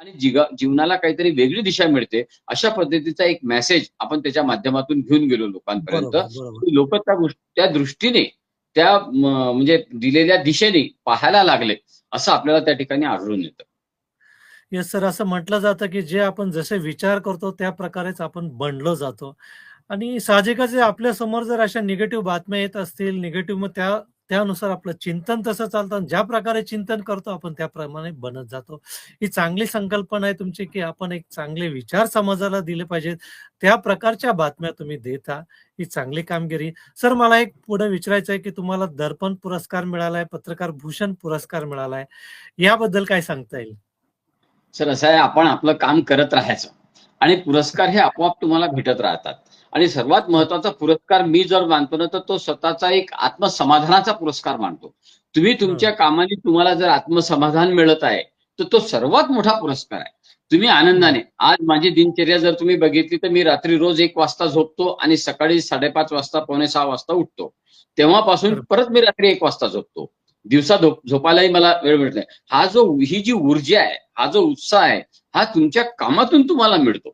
आणि जीवनाला काहीतरी वेगळी दिशा मिळते अशा पद्धतीचा एक मेसेज आपण त्याच्या माध्यमातून घेऊन गेलो लोकांपर्यंत. लोक त्या त्या दृष्टीने त्या म्हणजे दिलेल्या दिशेने पाहायला लागले असं आपल्याला त्या ठिकाणी आढळून येतं. येस सर असं म्हटलं जातं की जे आपण जसे विचार करतो त्या प्रकारेच आपण बनलो जातो. आणि साहजिकच आपल्यासमोर जर अशा निगेटिव्ह बातम्या येत असतील निगेटिव्ह मग त्या त्यानुसार आपलं चिंतन तसं चालतं आणि ज्या प्रकारे चिंतन करतो आपण त्याप्रमाणे बनत जातो. ही चांगली संकल्पना आहे तुमची की आपण एक चांगले विचार समाजाला दिले पाहिजेत. त्या प्रकारच्या बातम्या तुम्ही देता. ही चांगली कामगिरी. सर मला एक पुढे विचारायचं आहे की तुम्हाला दर्पण पुरस्कार मिळालाय पत्रकार भूषण पुरस्कार मिळालाय. याबद्दल काय सांगता येईल? सर असं आहे आपण आपलं काम करत राहायचं. आणि पुरस्कार हे आपोआप तुम्हाला भेटत राहतात. आणि सर्वात महत्त्वाचा पुरस्कार मी जर मानतो ना तर तो स्वतःचा एक आत्मसमाधानाचा पुरस्कार मानतो. तुम्ही तुमच्या कामाने तुम्हाला जर आत्मसमाधान मिळत आहे तर तो सर्वात मोठा पुरस्कार आहे. तुम्ही आनंदाने आज माझी दिनचर्या जर तुम्ही बघितली तर मी रात्री रोज एक वाजता झोपतो आणि सकाळी साडेपाच वाजता पावणे सहा वाजता उठतो. तेव्हापासून. परत मी रात्री एक वाजता झोपतो. दिवसा झोप झोपायलाही मला वेळ मिळत नाही. हा जो ही जी ऊर्जा आहे हा जो उत्साह आहे हा तुमच्या कामातून तुम्हाला मिळतो.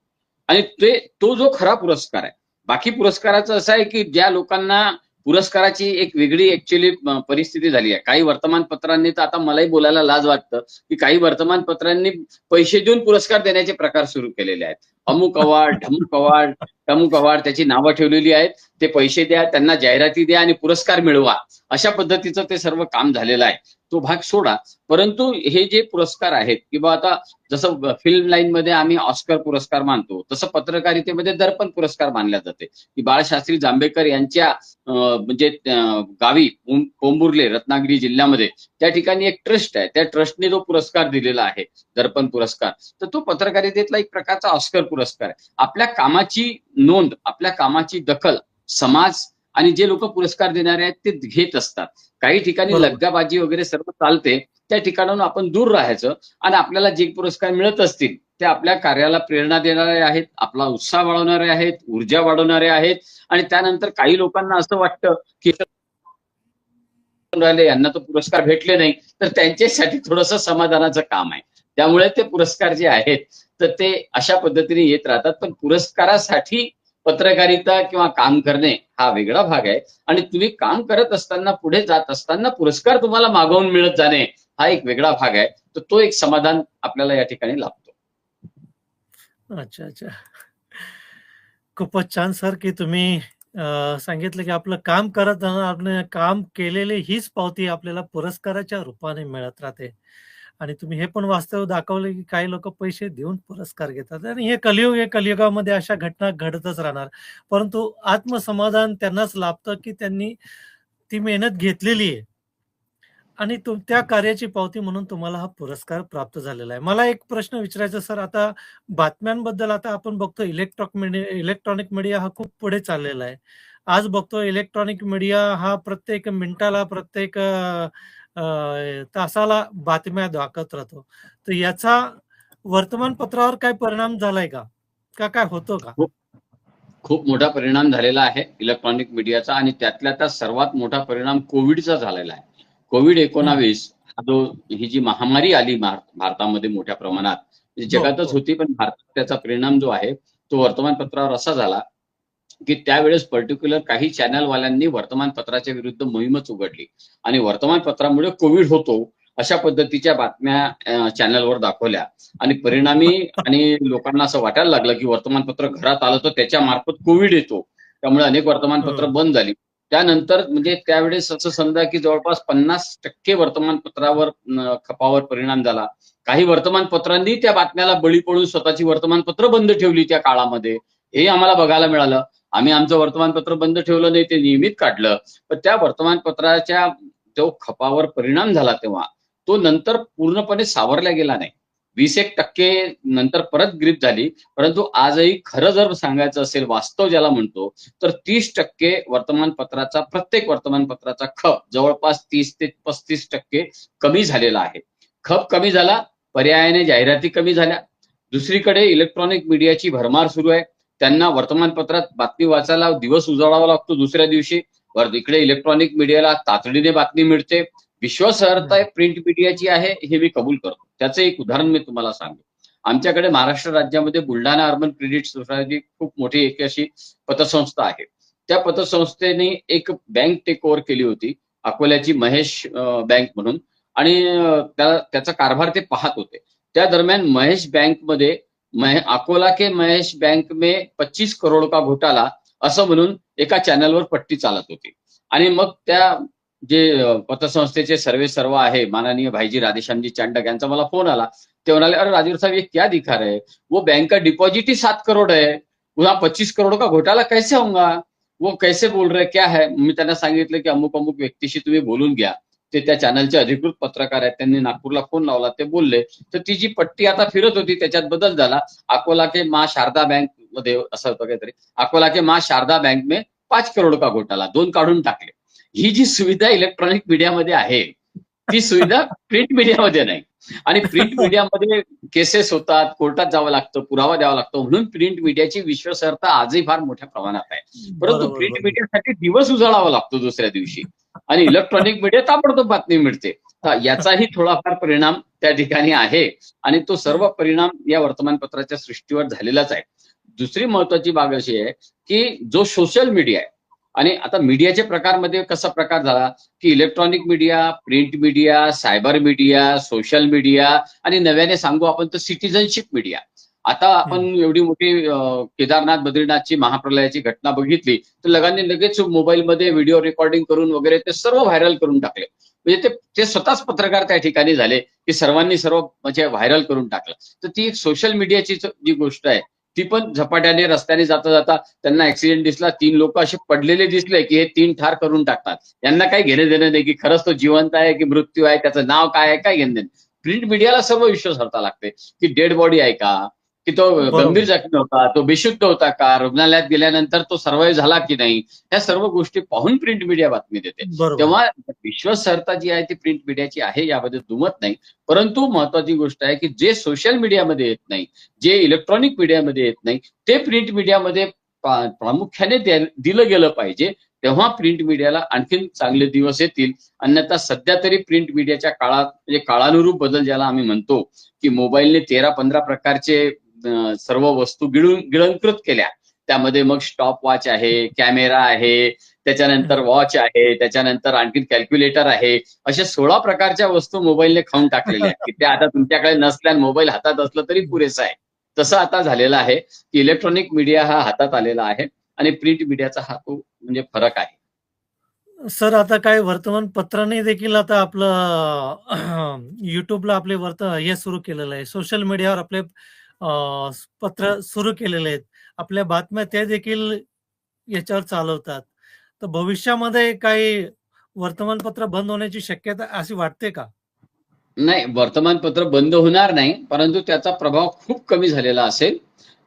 आणि ते तो जो खरा पुरस्कार आहे बाकी पुरस्काराचं असं आहे की ज्या लोकांना पुरस्काराची एक वेगळी ऍक्च्युली परिस्थिती झाली आहे. काही वर्तमानपत्रांनी तर आता मलाही बोलायला लाज वाटतं की काही वर्तमानपत्रांनी पैसे देऊन पुरस्कार देण्याचे प्रकार सुरू केलेले आहेत. अमुक अवार्ड ढमुक अवार्ड टमुक अवार्ड त्याची नावं ठेवलेली आहेत. ते पैसे द्या त्यांना जाहिराती द्या आणि पुरस्कार मिळवा. अशा पद्धतीचं ते सर्व काम झालेलं आहे. तो भाग सोडा. परंतु हे जे पुरस्कार आहेत किंवा आता जसं फिल्म लाईन मध्ये आम्ही ऑस्कर पुरस्कार मानतो तसं पत्रकारितेमध्ये दर्पण पुरस्कार मानल्या जाते. की बाळशास्त्री जांभेकर यांच्या म्हणजे गावी कोंबुर्ले रत्नागिरी जिल्ह्यामध्ये त्या ठिकाणी एक ट्रस्ट आहे. त्या ट्रस्टने जो पुरस्कार दिलेला आहे दर्पण पुरस्कार. तर तो पत्रकारितेतला एक प्रकारचा ऑस्कर पुरस्कार आहे. आपल्या कामाची नोंद आपल्या कामाची दखल समाज आणि जे लोक पुरस्कार देणारे आहेत ते घेत असतात. काही ठिकाणी. लग्गाबाजी वगैरे सर्व चालते. त्या ठिकाणाहून आपण दूर राहायचं आणि आपल्याला जे पुरस्कार मिळत असतील ते आपल्या कार्याला प्रेरणा देणारे आहेत आपला उत्साह वाढवणारे आहेत ऊर्जा वाढवणारे आहेत. आणि त्यानंतर काही लोकांना असं वाटतं की राहिले यांना तो पुरस्कार भेटले नाही. तर त्यांच्यासाठी थोडंसं समाधानाचं काम आहे. त्यामुळे ते पुरस्कार जे आहेत तर ते अशा पद्धतीने येत राहतात. पण पुरस्कारासाठी पत्रकारिता किंवा काम करणे हा वेगळा भाग आहे. आणि तुम्ही काम करत असताना पुढे जात असताना पुरस्कार तुम्हाला मागवून मिळत जाणे हा एक वेगळा भाग आहे. तर तो एक समाधान आपल्याला या ठिकाणी लाभतो. अच्छा अच्छा. खूपच छान सर की तुम्ही सांगितलं की आपलं काम करत जाणं आपण काम केलेली हीच पावती आपल्याला पुरस्काराच्या रूपाने मिळत राहते. आणि तुम्ही हे पण वास्तव दाखवलं की काही लोक पैसे देऊन पुरस्कार घेतात. आणि हे कलियुग आहे कलियुगामध्ये अशा घटना घडतच राहणार. परंतु आत्मसमाधान त्यांनाच लाभतं की त्यांनी ती मेहनत घेतलेली आहे. आणि तुम त्या कार्याची पावती म्हणून तुम्हाला हा पुरस्कार प्राप्त झालेला आहे. मला एक प्रश्न विचारायचा सर. आता बातम्यांबद्दल आता आपण बघतो इलेक्ट्रॉनिक मीडिया इलेक्ट्रॉनिक मीडिया हा खूप पुढे चाललेला आहे. आज बघतो इलेक्ट्रॉनिक मीडिया हा प्रत्येक मिनिटाला प्रत्येक तासाला बातम्या दाखवत राहतो. तर याचा वर्तमानपत्रावर काय परिणाम झालाय का? का काय होतो का? हो. खूप मोठा परिणाम झालेला आहे इलेक्ट्रॉनिक मीडियाचा आणि त्यातल्या त्यात सर्वात मोठा परिणाम कोविडचा झालेला आहे. कोविड एकोणावीस हा. जो ही जी महामारी आली भार- भारतामध्ये मोठ्या प्रमाणात म्हणजे हो, जगातच हो. होती पण भारतात त्याचा परिणाम जो आहे तो वर्तमानपत्रावर असा झाला की त्यावेळेस पर्टिक्युलर काही चॅनलवाल्यांनी वर्तमानपत्राच्या विरुद्ध मोहीमच उघडली. आणि वर्तमानपत्रामुळे कोविड होतो अशा पद्धतीच्या बातम्या चॅनलवर दाखवल्या. आणि परिणामी आणि लोकांना असं वाटायला लागलं की वर्तमानपत्र घरात आलं तर त्याच्या मार्फत कोविड येतो. त्यामुळे अनेक वर्तमानपत्र हो. बंद झाली. त्यानंतर म्हणजे त्यावेळेस असं समजा की जवळपास पन्नास टक्के वर्तमानपत्रावर खपावर परिणाम झाला. काही वर्तमानपत्रांनी त्या बातम्याला बळी पडून स्वतःची वर्तमानपत्र बंद ठेवली त्या काळामध्ये. हे आम्हाला बघायला मिळालं. आम्ही आमचं वर्तमानपत्र बंद ठेवलं नाही ते नियमित काढलं. पण त्या वर्तमानपत्राच्या जो खपावर परिणाम झाला तेव्हा तो नंतर पूर्णपणे सावरला गेला नाही. वीस एक टक्के नंतर परत ग्रीप झाली. परंतु आजही खरं जर सांगायचं असेल वास्तव ज्याला म्हणतो तर तीस टक्के वर्तमानपत्राचा प्रत्येक वर्तमानपत्राचा खप जवळपास तीस ते पस्तीस टक्के कमी झालेला आहे. खप कमी झाला पर्यायाने जाहिराती कमी झाल्या. दुसरीकडे इलेक्ट्रॉनिक मीडियाची भरमार सुरू आहे. त्यांना वर्तमानपत्रात बातमी वाचायला दिवस उजाडावा लागतो दुसऱ्या दिवशी. वर इकडे इलेक्ट्रॉनिक मीडियाला तातडीने बातमी मिळते. विश्वासार्हता प्रिंट मीडियाची आहे हे मी कबूल करतो. त्याचं एक उदाहरण मी तुम्हाला सांगेन. आमच्याकडे महाराष्ट्र राज्यामध्ये बुलढाणा अर्बन क्रेडिट सोसायटी खूप मोठी एक अशी पतसंस्था आहे. त्या पतसंस्थेने एक बँक टेक ओव्हर केली होती अकोल्याची महेश बँक म्हणून. आणि त्याचा कारभार ते पाहत होते. त्या दरम्यान महेश बँकमध्ये महे अकोला के महेश बँक में पच्चीस करोड का घोटाला असं म्हणून एका चॅनलवर पट्टी चालत होती. आणि मग त्या जे पतसंस्थेचे सर्वे सर्व आहे माननीय भाईजी राधेश्यामजी चांडक यांचा मला फोन आला. ते म्हणाले अरे राजीव साहब ये क्या दिखा रहे वो बैंक का डिपॉजिट ही सात करोड आहे. पुन्हा पच्चीस करोड का घोटाला कैसे होगा वो कैसे बोल रहे क्या है? मी त्यांना सांगितलं की अमुक अमुक व्यक्तीशी तुम्ही बोलून घ्या. ते त्या चॅनलचे अधिकृत पत्रकार आहेत. त्यांनी नागपूरला फोन लावला. ते बोलले तर ती जी पट्टी आता फिरत होती त्याच्यात बदल झाला. अकोला के मा शारदा बँकमध्ये असं होतं काहीतरी. अकोला के मा शारदा बँक मे पाच करोड का घोटाला. दोन काढून टाकले. ही जी सुविधा इलेक्ट्रॉनिक मीडियामध्ये आहे ती सुविधा प्रिंट मीडियामध्ये नाही. आणि प्रिंट मीडियामध्ये केसेस होतात कोर्टात जावं लागतं पुरावा द्यावा लागतो म्हणून प्रिंट मीडियाची विश्वासार्हता आजही फार मोठ्या प्रमाणात आहे. परंतु प्रिंट. मीडियासाठी दिवस उजाळावा लागतो दुसऱ्या दिवशी. आणि इलेक्ट्रॉनिक मीडिया ताबडतोब बातमी मिळते. याचाही थोडाफार परिणाम त्या ठिकाणी आहे. आणि तो सर्व परिणाम या वर्तमानपत्राच्या सृष्टीवर झालेलाच आहे. दुसरी महत्वाची बाब अशी आहे की जो सोशल मीडिया आहे आणि आता मीडियाच्या प्रकारमध्ये कसा प्रकार झाला की electronic media print media cyber media social media आणि नव्याने सांगू आपण तर सिटिझनशिप मीडिया आता आपण एवढी मोठी केदारनाथ बद्रीनाथची महाप्रलयाची घटना बघितली तर लगाने लगेच मोबाईलमध्ये व्हिडिओ रेकॉर्डिंग करून वगैरे ते सर्व व्हायरल करून टाकले. म्हणजे ते ते स्वतःच पत्रकार त्या ठिकाणी झाले की सर्वांनी सर्व म्हणजे व्हायरल करून टाकलं. तर ती एक सोशल मीडियाची जी गोष्ट आहे ती पण झपाट्याने रस्त्याने जाता जाता त्यांना ऍक्सिडेंट दिसला. तीन लोक असे पडलेले दिसले की हे तीन ठार करून टाकतात. यांना काही घेणं देणं नाही की खरंच तो जिवंत आहे की मृत्यू आहे त्याचं नाव काय आहे काय घेणं देणं. प्रिंट मीडियाला सर्व विश्वासार्हता लागते. की डेड बॉडी आहे का? की तो. गंभीर जखमी होता तो बेशुद्ध होता का रुग्णालयात गेल्यानंतर तो सर्वाईव्ह झाला की नाही ह्या सर्व गोष्टी पाहून प्रिंट मीडिया बातमी देते. तेव्हा विश्वासार्हता जी आहे ती प्रिंट मीडियाची आहे याबद्दल दुमत नाही. परंतु महत्वाची गोष्ट आहे की जे सोशल मीडियामध्ये येत नाही जे इलेक्ट्रॉनिक मीडियामध्ये येत नाही ते प्रिंट मीडियामध्ये प्रामुख्याने दिलं गेलं पाहिजे. तेव्हा प्रिंट मीडियाला आणखीन चांगले दिवस येतील. अन्यथा सध्या तरी प्रिंट मीडियाच्या काळात म्हणजे काळानुरूप बदल ज्याला आम्ही म्हणतो की मोबाईलने तेरा पंधरा प्रकारचे सर्व वस्तू गिळून गिळंकृत केल्या. त्यामध्ये मग स्टॉप वॉच आहे कॅमेरा आहे त्याच्यानंतर वॉच आहे त्याच्यानंतर आणखीन कॅल्क्युलेटर आहे. अशा सोळा प्रकारच्या वस्तू मोबाईलने खाऊन टाकलेल्या आहेत. की त्या आता तुमच्याकडे नसल्या मोबाईल हातात असलं तरी पुरेसं आहे. तसं आता झालेलं आहे की इलेक्ट्रॉनिक मीडिया हा हातात आलेला आहे आणि प्रिंट मीडियाचा हा तो म्हणजे फरक आहे. सर आता काय वर्तमानपत्राने देखील आता आपलं युट्यूबला आपले वर्त हे सुरू केलेलं आहे. सोशल मीडियावर आपले पत्र सुरू केलेले आहेत. आपल्या बातम्या त्या देखील याच्यावर चालवतात. तर भविष्यामध्ये काही वर्तमानपत्र बंद होण्याची शक्यता अशी वाटते का? नाही वर्तमानपत्र बंद होणार नाही परंतु त्याचा प्रभाव खूप कमी झालेला असेल.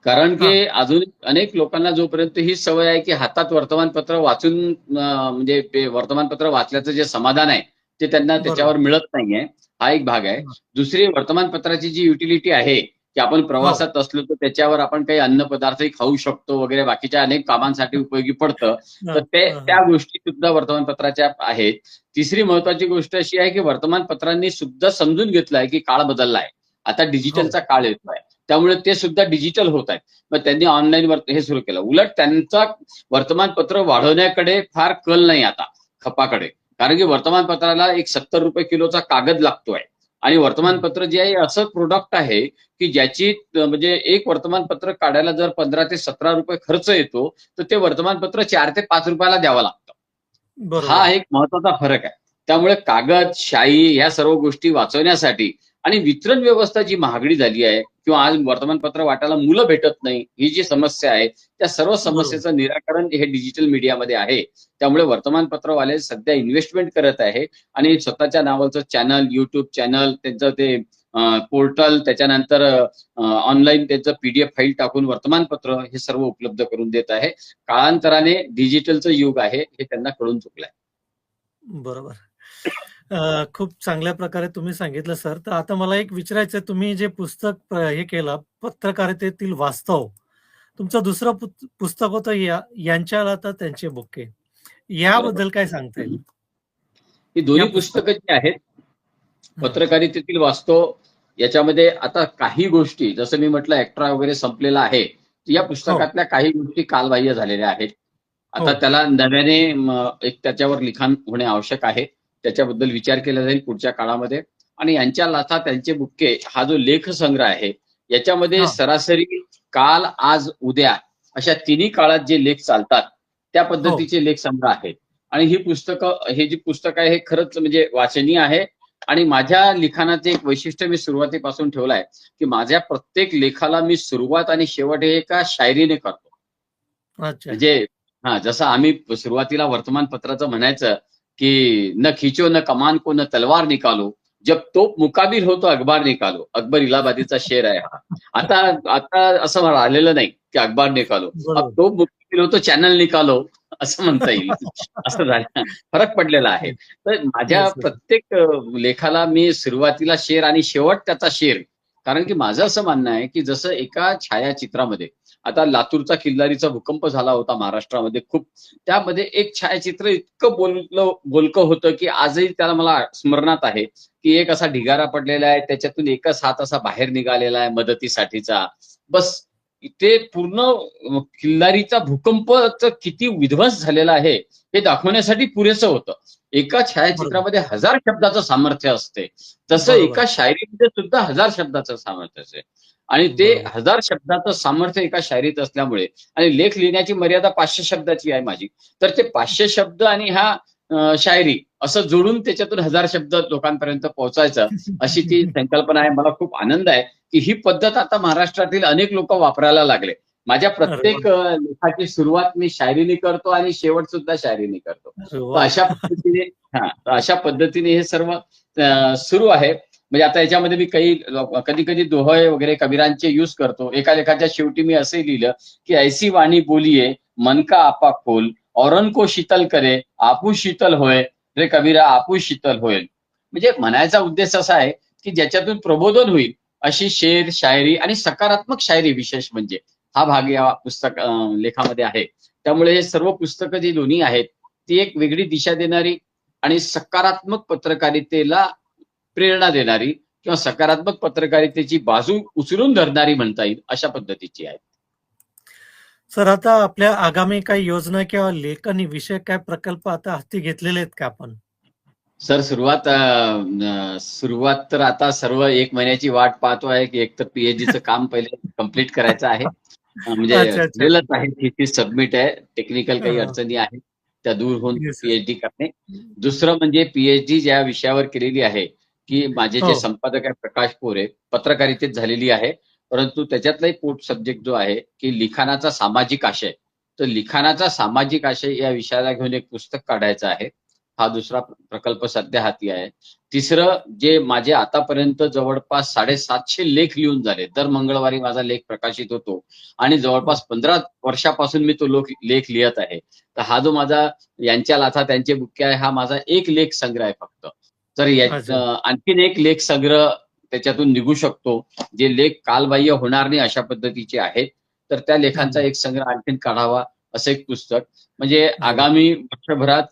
कारण की अजून अनेक लोकांना जोपर्यंत ही सवय आहे की हातात वर्तमानपत्र वाचून म्हणजे वर्तमानपत्र वाचल्याचं जे समाधान आहे ते त्यांना त्याच्यावर मिळत नाहीये. हा एक भाग आहे. दुसरी वर्तमानपत्राची जी युटिलिटी आहे की आपण प्रवासात असलो तर त्याच्यावर आपण काही अन्न पदार्थही खाऊ शकतो वगैरे बाकीच्या अनेक कामांसाठी उपयोगी पडतं. तर ते हं, हं. त्या गोष्टी सुद्धा वर्तमानपत्राच्या आहेत. तिसरी महत्वाची गोष्ट अशी आहे की वर्तमानपत्रांनी सुद्धा समजून घेतलं आहे की काळ बदलला आहे आता डिजिटलचा काळ येतोय. त्यामुळे ते सुद्धा डिजिटल होत आहेत. मग त्यांनी ऑनलाईन हे सुरू केलं. उलट त्यांचा वर्तमानपत्र वाढवण्याकडे फार कल नाही आता खपाकडे. कारण की वर्तमानपत्राला एक सत्तर रुपये किलोचा कागद लागतोय. आणि वर्तमानपत्र जे आहे असं प्रोडक्ट आहे की ज्याची म्हणजे एक वर्तमानपत्र काढायला जर पंधरा ते सतरा रुपये खर्च येतो तर ते वर्तमानपत्र चार ते पाच रुपयाला द्यावं लागतं. हा एक महत्त्वाचा फरक आहे. त्यामुळे कागद शाई ह्या सर्व गोष्टी वाचवण्यासाठी आणि वितरण व्यवस्था जी महागडी झाली आहे किंवा आज वर्तमानपत्र वाटायला मुलं भेटत नाही ही जी समस्या आहे त्या सर्व समस्येचं निराकरण हे डिजिटल मीडियामध्ये आहे. त्यामुळे वर्तमानपत्रवाले सध्या इन्व्हेस्टमेंट करत आहे आणि स्वतःच्या नावाचं चॅनल युट्यूब चॅनल त्यांचं ते पोर्टल त्याच्यानंतर ऑनलाईन त्यांचं पीडीएफ फाईल टाकून वर्तमानपत्र हे सर्व उपलब्ध करून देत आहे. काळांतराने डिजिटलचं युग आहे हे त्यांना कळून चुकलंय. बरोबर. खूप चांगल्या प्रकारे तुम्ही सांगितलं सर. तर आता मला एक विचारायचं तुम्ही जे पुस्तक हे केलं पत्रकारितेतील वास्तव तुमचं दुसरं पुस्तक होतं या यांच्याला तर त्यांचे बुके याबद्दल काय सांगता येईल? ही दोन्ही पुस्तक- जी आहेत पत्रकारितेतील वास्तव याच्यामध्ये आता काही गोष्टी जसं मी म्हटलं एक्ट्रा वगैरे संपलेला आहे या पुस्तकातल्या काही गोष्टी कालबाह्य झालेल्या आहेत. आता हो. त्याला नव्याने एक त्याच्यावर लिखाण होणे आवश्यक आहे. त्याच्याबद्दल विचार केला जाईल पुढच्या काळामध्ये. आणि यांच्या लाथा त्यांचे बुक्के हा जो लेख संग्रह आहे याच्यामध्ये. सरासरी काल आज उद्या अशा तिन्ही काळात जे लेख चालतात त्या हो. पद्धतीचे लेख संग्रह आहेत. आणि ही पुस्तकं हे जी पुस्तक आहे हे खरंच म्हणजे वाचनीय आहे. आणि माझ्या लिखाणाचे एक वैशिष्ट्य मी सुरुवातीपासून ठेवलं आहे की माझ्या प्रत्येक लेखाला मी सुरुवात आणि शेवट हे एका शायरीने करतो. म्हणजे हा जसं आम्ही सुरुवातीला वर्तमानपत्राचं म्हणायचं की न खिचो न कमान को न तलवार निकालो। जब तोप मुकाबिल हो तो अखबार निकालो। अकबर इलाहाबादीचा शेर आहे हा. आता आता असं राहिलेलं नाही की अखबार निकालो. अब तोप मुकाबिल हो तो चॅनल निकालो असं म्हणता येईल. असं झालं. फरक पडलेला आहे. तर माझ्या. प्रत्येक लेखाला मी सुरुवातीला शेर आणि शेवट त्याचा शेर. कारण की माझं असं म्हणणं आहे की जसं एका छायाचित्रामध्ये आता लातूरचा किल्लारीचा भूकंप झाला होता महाराष्ट्रामध्ये खूप. त्यामध्ये एक छायाचित्र इतकं बोललं बोलकं होतं की आजही त्याला मला स्मरणात आहे की एक असा ढिगारा पडलेला आहे त्याच्यातून एकच हात असा बाहेर निघालेला आहे मदतीसाठीचा. बस ते पूर्ण किल्लारीचा भूकंपचं किती विध्वंस झालेला आहे हे दाखवण्यासाठी पुरेसं होतं. एका छायाचित्रामध्ये हजार शब्दाचं सामर्थ्य असते. तसं. एका शायरीमध्ये सुद्धा हजार शब्दाचं सामर्थ्य असते. आणि ते. हजार शब्दाचं सामर्थ्य एका शायरीत असल्यामुळे आणि लेख लिहिण्याची मर्यादा पाचशे शब्दाची आहे माझी. तर ते पाचशे शब्द आणि हा शायरी असं जोडून त्याच्यातून हजार शब्द लोकांपर्यंत पोहोचायचं अशी ती संकल्पना आहे. मला खूप आनंद आहे की ही पद्धत आता महाराष्ट्रातील अनेक लोक वापरायला लागले. माझ्या प्रत्येक लेखाची सुरुवात मी शायरीने करतो आणि शेवट सुद्धा शायरीने करतो. अशा पद्धतीने हा अशा पद्धतीने हे सर्व सुरू आहे. म्हणजे आता याच्यामध्ये मी काही कधी कधी दोहे वगैरे कबीरांचे यूज करतो. एका लेखाच्या शेवटी मी असे लिहिलं की ऐसी वाणी बोलिये मन का आपा खोल औरन को शीतल करे आपू शीतल होय रे कबीरा आपू शीतल होईल म्हणजे म्हणायचा उद्देश असा आहे की ज्याच्यातून प्रबोधन होईल अशी शेर शायरी आणि सकारात्मक शायरी विशेष म्हणजे हा भाग या पुस्तक लेखामध्ये आहे. त्यामुळे हे सर्व पुस्तकं जी दोन्ही आहेत ती एक वेगळी दिशा देणारी आणि सकारात्मक पत्रकारितेला प्रेरणा देणारी किंवा सकारात्मक पत्रकारितेची बाजू उचलून धरणारी म्हणता येईल अशा पद्धतीची आहे. सर आता आपल्या आगामी काही योजना किंवा लेखन विषय काय प्रकल्प आता हाती घेतलेले आहेत का आपण? सर सुरुवात सुरुवात तर आता सर्व एक महिन्याची वाट पाहतो आहे की एक तर पीएचडीचं काम पहिले कंप्लीट करायचं आहे. म्हणजे आहे सबमिट आहे. टेक्निकल काही. अडचणी आहेत त्या दूर होऊन. पीएचडी करणे. दुसरं म्हणजे पीएचडी ज्या विषयावर केलेली आहे की माझे जे हो. संपादक आहे प्रकाश पोरे पत्रकारितेत झालेली आहे परंतु त्याच्यातला एक पोट सब्जेक्ट जो आहे की लिखाणाचा सामाजिक आशय. तर लिखाणाचा सामाजिक आशय या विषयाला घेऊन एक पुस्तक काढायचं आहे. हा दुसरा प्रकल्प सध्या हाती आहे. तिसरं जे माझे आतापर्यंत जवळपास साडेसातशे लेख लिहून झाले. दर मंगळवारी माझा लेख प्रकाशित होतो. आणि जवळपास पंधरा वर्षापासून मी तो लोक लेख लिहत आहे. तर हा जो माझा यांच्या लाथा त्यांचे बुक्के आहे हा माझा एक लेख संग्रह आहे फक्त. तर आणखीन एक लेख संग्रह त्याच्यातून निघू शकतो जे लेख कालबाह्य होणार नाही अशा पद्धतीचे आहेत. तर त्या लेखांचा एक संग्रह आणखीन काढावा असं एक पुस्तक. म्हणजे आगामी वर्षभरात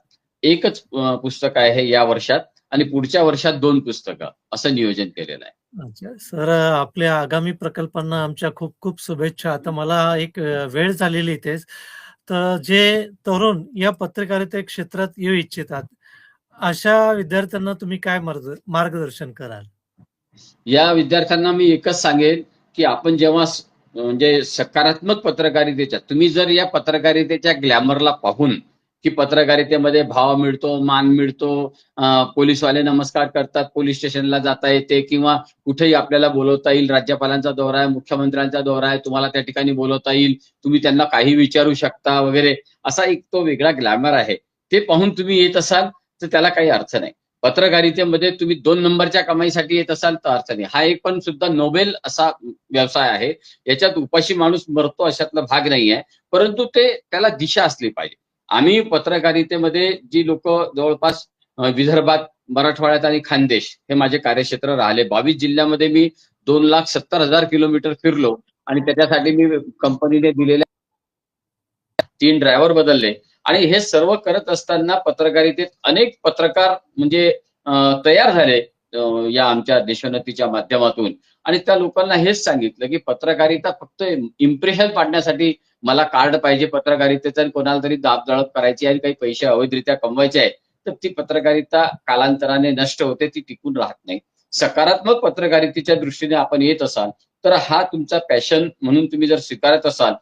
एकच पुस्तक आहे या वर्षात आणि पुढच्या वर्षात दोन पुस्तकं असं नियोजन केलेलं आहे. अच्छा. सर आपल्या आगामी प्रकल्पांना आमच्या खूप खूप शुभेच्छा. आता मला एक वेळ झालेली इथेच तर जे तरुण या पत्रकारिता क्षेत्रात येऊ इच्छितात अशा विद्यार्थ्यांना तुम्ही काय मार्गदर्शन कराल? या विद्यार्थ्यांना मी एकच सांगेन की आपण जेव्हा म्हणजे सकारात्मक पत्रकारितेच्या तुम्ही जर या पत्रकारितेच्या ग्लॅमरला पाहून की पत्रकारितेमध्ये भाव मिळतो मान मिळतो पोलीसवाले नमस्कार करतात पोलीस स्टेशनला जाता येते किंवा कुठेही आपल्याला बोलवता येईल राज्यपालांचा दौरा आहे मुख्यमंत्र्यांचा दौरा आहे तुम्हाला त्या ठिकाणी बोलवता येईल तुम्ही त्यांना काही विचारू शकता वगैरे असा एक तो वेगळा ग्लॅमर आहे. ते पाहून तुम्ही येत असाल तर त्याला काही अर्थ नाही. पत्रकारितेमध्ये तुम्ही दोन नंबरच्या कमाईसाठी येत असाल तर अर्थ नाही. हा एक पण सुद्धा नोबेल असा व्यवसाय आहे. याच्यात उपाशी माणूस मरतो अशातला भाग नाही आहे परंतु ते त्याला दिशा असली पाहिजे. आम्ही पत्रकारितेमध्ये जी लोक जवळपास विदर्भात मराठवाड्यात आणि खानदेश हे माझे कार्यक्षेत्र राहिले. बावीस जिल्ह्यामध्ये मी दोन लाख सत्तर हजार किलोमीटर फिरलो आणि त्याच्यासाठी मी कंपनीने दिलेल्या तीन ड्रायव्हर बदलले. आणि हे सर्व करत असताना पत्रकारितेत अनेक पत्रकार म्हणजे तयार झाले या आमच्या देशोन्नतीच्या माध्यमातून. आणि त्या लोकांना हेच सांगितलं की पत्रकारिता फक्त इम्प्रेशन पाडण्यासाठी मला कार्ड पाहिजे पत्रकारितेचं आणि कोणाला तरी दाब दळप करायची आणि काही पैसे अवैधरित्या कमवायचे आहे तर ती पत्रकारिता कालांतराने नष्ट होते ती टिकून राहत नाही. सकारात्मक पत्रकारितेच्या दृष्टीने आपण येत असाल तर हा तुमचा पॅशन म्हणून तुम्ही जर स्वीकारत असाल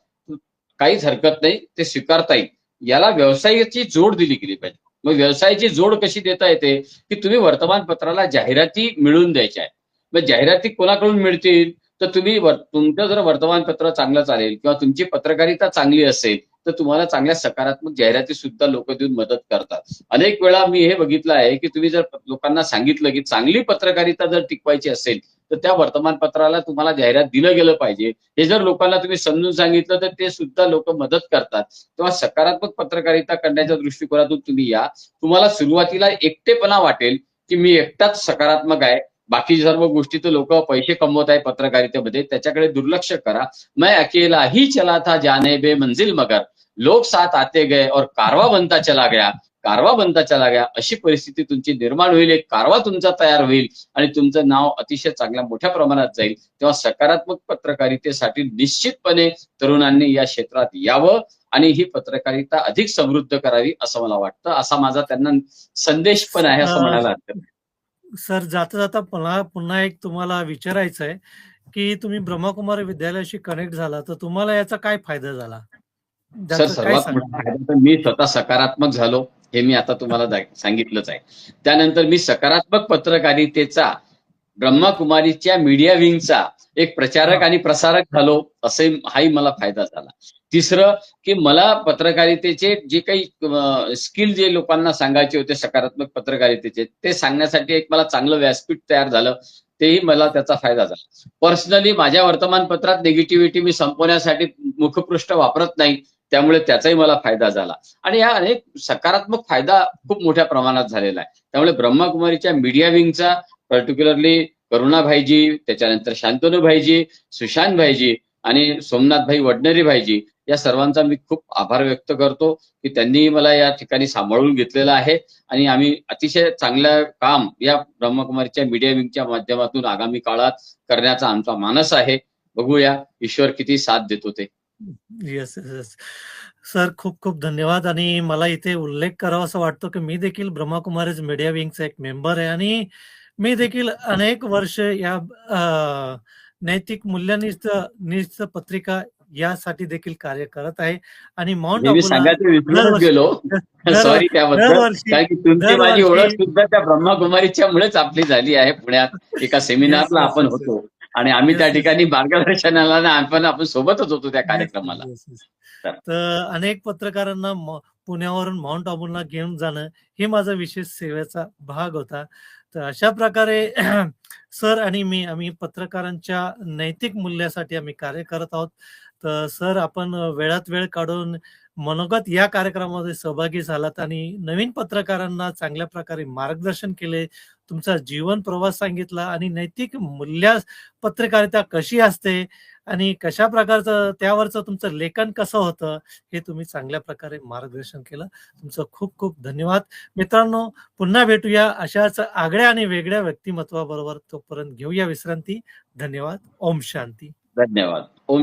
काहीच हरकत नाही ते स्वीकारता येईल याला व्यवसायाची जोड दिली गेली पाहिजे. मग व्यवसायाची जोड कशी देता येते? की तुम्ही वर्तमानपत्राला जाहिराती मिळवून द्यायच्या आहेत. मग जाहिराती कोणाकडून मिळतील? तर तुम्ही तुमचं जर वर्तमानपत्र चांगलं चालेल किंवा तुमची पत्रकारिता चांगली असेल तर तुम्हाला चांगल्या सकारात्मक जाहिराती सुद्धा लोक देऊन मदत करतात. अनेक वेळा मी हे बघितलं आहे की तुम्ही जर लोकांना सांगितलं की चांगली पत्रकारिता जर टिकवायची असेल तर त्या वर्तमानपत्राला तुम्हाला जाहिरात दिलं गेलं पाहिजे. हे जर लोकांना तुम्ही समजून सांगितलं तर ते सुद्धा लोक मदत करतात. तेव्हा सकारात्मक पत्रकारिता करण्याच्या दृष्टिकोनातून तुम्ही या. तुम्हाला सुरुवातीला एकटेपणा वाटेल की मी एकटाच सकारात्मक आहे. बाकी सर्व गोष्टी तर लोक पैसे कमवत आहे पत्रकारितेमध्ये. त्याच्याकडे दुर्लक्ष करा. मैं अकेला ही चला था जाने बे मंजिल मगर. लोक साथ आते गए और कारवा बनता चला गया कारवा बनता चला गया अशी परिस्थिती तुमची निर्माण होईल एक कारवा तुमचा तयार होईल आणि तुमचं नाव अतिशय चांगल्या मोठ्या प्रमाणात जाईल. तेव्हा सकारात्मक पत्रकारितेसाठी निश्चितपणे तरुणांनी या क्षेत्रात यावं आणि ही पत्रकारिता अधिक समृद्ध करावी असं मला वाटतं. असा माझा त्यांना संदेश पण आहे असं म्हणायला हरकत सर जाता जाता पुन्हा पुन्हा एक तुम्हाला विचारायचं आहे की तुम्ही ब्रह्मकुमारी विद्यालयाशी कनेक्ट झाला तर तुम्हाला याचा काय फायदा झाला? सर सर्वात मोठा फायदा मी स्वतः सकारात्मक झालो हे मी आता तुम्हाला सांगितलंच आहे. त्यानंतर मी सकारात्मक पत्रकारितेचा ब्रह्मकुमारीच्या मीडिया विंगचा एक प्रचारक आणि प्रसारक झालो असे हाही मला फायदा झाला. तिसरं की मला पत्रकारितेचे जे काही स्किल जे लोकांना सांगायचे होते सकारात्मक पत्रकारितेचे ते सांगण्यासाठी एक मला चांगलं व्यासपीठ तयार झालं तेही मला त्याचा फायदा झाला. पर्सनली माझ्या वर्तमानपत्रात निगेटिव्हिटी मी संपवण्यासाठी मुखपृष्ठ वापरत नाही त्यामुळे त्याचाही मला फायदा झाला. आणि या अनेक सकारात्मक फायदा खूप मोठ्या प्रमाणात झालेला आहे. त्यामुळे ब्रह्मकुमारीच्या मीडिया विंगचा पर्टिक्युलरली करुणा भाईजी त्याच्यानंतर शांतनू भाईजी सुशांत भाईजी आणि सोमनाथ भाई वडनेरी भाईजी या सर्वांचा मी खूप आभार व्यक्त करतो की त्यांनी मला या ठिकाणी सांभाळून घेतलेलं आहे. आणि आम्ही अतिशय चांगलं काम या ब्रह्मकुमारीच्या मीडिया विंगच्या माध्यमातून आगामी काळात करण्याचा आमचा मानस आहे. बघूया ईश्वर किती साथ देतो ते. येस येस सर खूप खूप धन्यवाद आणि मला इथे उल्लेख करावा असं वाटतो की मी देखील ब्रह्मकुमारीज मीडिया विंगचा एक मेंबर आहे आणि मी देखील अनेक वर्ष या नैतिक मूल्यनिष्ठ निष्ठ पत्रिका यासाठी देखील कार्य करत आहे आणि माउंट दरवर्षी- त्या ब्रह्मकुमारीच्या मुळेच आपली झाली आहे पुण्यात. एका सेमिनारला आपण होतो. आणि आम्ही त्या. ठिकाणी मार्गदर्शनाला आपण आपण सोबतच होतो त्या कार्यक्रमाला. तर- अनेक पत्रकारांना पुण्यावरून माउंट आबूला घेऊन जाणं हे माझा विशेष सेवेचा भाग होता तर अशा प्रकारे सर आणि मी आम्ही पत्रकारांच्या नैतिक मूल्यासाठी आम्ही कार्य करत आहोत तर सर आपण वेळात वेळ काढून मनोगत या कार्यक्रमामध्ये सहभागी झालात आणि नवीन पत्रकारांना चांगल्या प्रकारे मार्गदर्शन केले तुमचा जीवन प्रवास सांगितला आणि नैतिक मूल्या पत्रकारिता कशी असते आणि कशा प्रकारचं त्यावरचं तुमचं लेखन कसं होतं हे तुम्ही चांगल्या प्रकारे मार्गदर्शन केलं. तुमचं खूप खूप धन्यवाद. मित्रांनो पुन्हा भेटूया अशाच आगळ्या आणि वेगळ्या व्यक्तिमत्वाबरोबर तोपर्यंत घेऊया विश्रांती. धन्यवाद. ओम शांती. धन्यवाद.